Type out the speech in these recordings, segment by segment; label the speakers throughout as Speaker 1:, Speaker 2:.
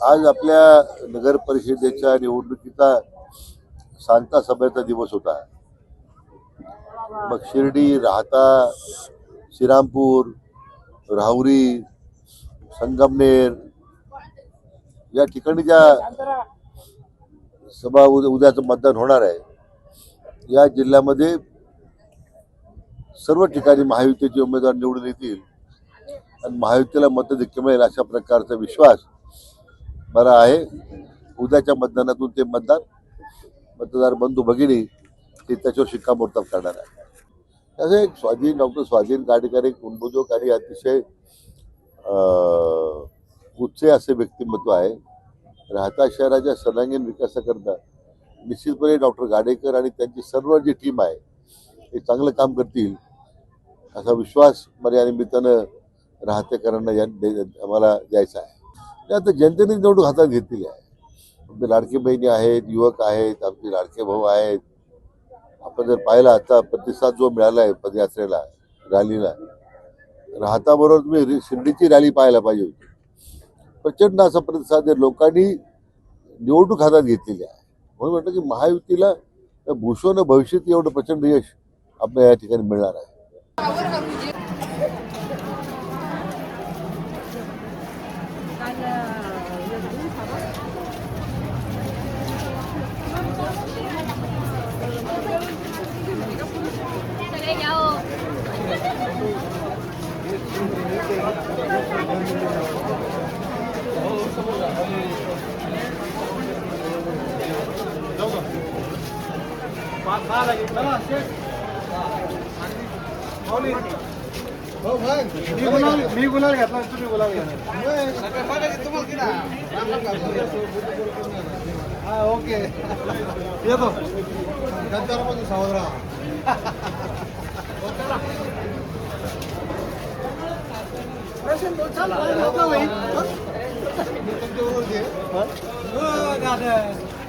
Speaker 1: आज आपल्या नगर परिषदेच्या निवडणुकीचा सांता सभेचा दिवस होता. मग शिर्डी राहता श्रीरामपूर राहुरी संगमनेर या ठिकाणी ज्या सभा उद्या उद्याचं मतदान होणार आहे या जिल्ह्यामध्ये सर्व ठिकाणी महायुतीचे उमेदवार निवडून येतील आणि महायुतीला मतधिक्य मिळेल अशा प्रकारचा विश्वास बरं आहे. उद्याच्या मतदानातून ते मतदार मतदार बंधू भगिनी ते त्याच्यावर शिक्कामोर्तब करणार आहे असं एक स्वाधीन डॉक्टर स्वाधीन गाडेकर एक उन्मोजक आणि अतिशय उच्चे असे व्यक्तिमत्व आहे. राहता शहराच्या सर्वांगीण विकासाकरता निश्चितपणे डॉक्टर गाडेकर आणि त्यांची सर्व जी टीम आहे ते चांगलं काम करतील असा विश्वास मला या निमित्तानं राहतेकरांना या दे- आम्हाला द्यायचा आहे. ते आता जनतेने निवडणूक हातात घेतलेली आहे. आमचे लाडके बहिणी आहेत युवक आहेत आमचे लाडके भाऊ आहेत. आपण जर पाहिला आता प्रतिसाद जो मिळाला आहे पदयात्रेला रॅलीला राहताबरोबर तुम्ही रि- शिर्डीची रॅली पाहायला पाहिजे होती. प्रचंड असा प्रतिसाद लोकांनी निवडणूक हातात घेतलेली आहे. म्हणून म्हटलं की महायुतीला या भूषण भविष्यात एवढं प्रचंड यश आपल्या या ठिकाणी मिळणार आहे.
Speaker 2: मी गुलाल घेतला तुम्ही गुलाल घेतला हा ओके. येतो गद्दारामध्ये सावध राहा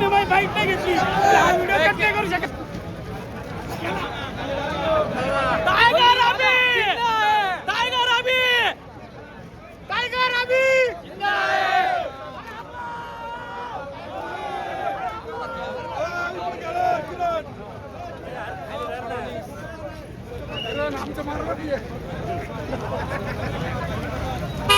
Speaker 3: तुम्ही बाईक नाही घेतली. व्हिडिओ कट नाही करू शकत. आमचं आमच्या आहे